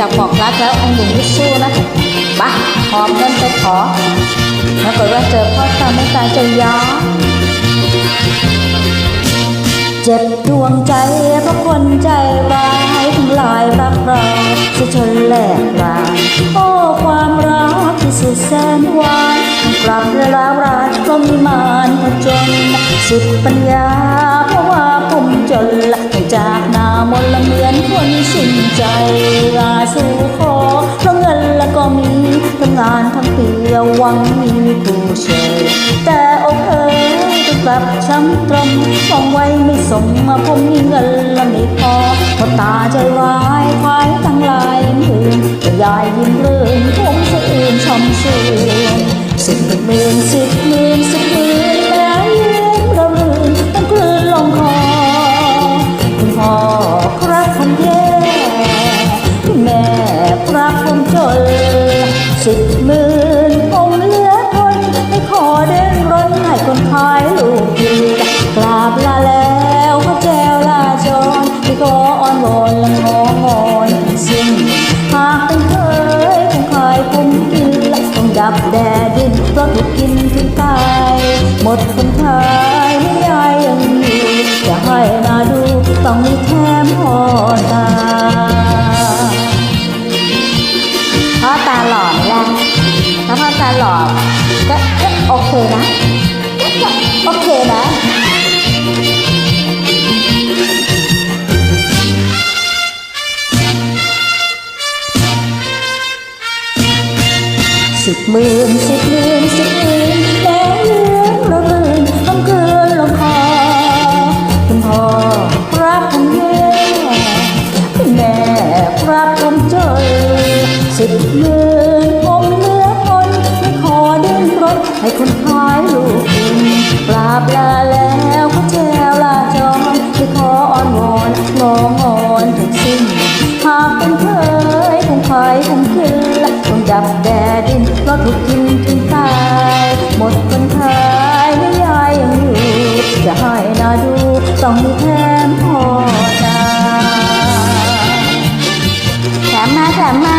จากบอกรักแล้วไอ้หนุ่มที่สู้นะปะหอบเงินไปขอปรากฏว่าเจอพ่อตาไม่ตายจะย้อนเจ็บดวงใจเพราะคนใจร้ายทำลายรักเราจะชนแหลกลายโอ้ความรักที่สุดแสนหวานกลับร้าวรายเพราะมีมารผจญสุดปัญญาเพราะว่าผม จนละจากหนามนละเหมือนคนสิ้นใจลาสู่ขอเพราะเงินละก็มีทั้งงานทั้งปีหวังมีผู้เชยแต่อกเอ๋ยกลับช้ำตรมมองไว้ไม่สมมาผมมีเงินละไม่พอพอตาใจวายควายทั้งลายมื่นแต่ยายยิ้มเรื่นผมสะอื่นช่อมชื่นสิบหมื่นสิบหมื่นสิบหมื่น สิบหมื่นผมเหลือทนไม่ขอเดินรนให้คนขายลูกดีกราบลาแล้วพระแจวลาจรที่ก็อ้อนวอนและงองอนสิ้นหากเป็นเคยคงขายผมกินและต้องดับแดดดินเพราะถูกกินถึงตายหมดคนขายไม่ยายยังอยู่จะให้นาดูต้องมีแถมหอตา ถ้าพ่อตาหล่อก็ก็โอเคนะก็โอเคนะสิบหมื่นสิบหมื่นสิบหมื่นแดงเลืองระเรื่นต้องเกลือนลงคอคุณพ่อครับผมแย่คุณแม่ครับผมจนสิบหมื่น ให้คนคอยลูกคุณปราบลาแล้วก็แจวลาจอนจะขออ้อนวอนงองอนถึกสิ้นหากเป็นเคยคงคอยทั้งคืนละคงดับแดดดินก็ถูกกินถึงตายหมดคนเคยไม่ยายยังอยู่จะให้นาดูต้องมีแถมพอตาแถมมาแถมมา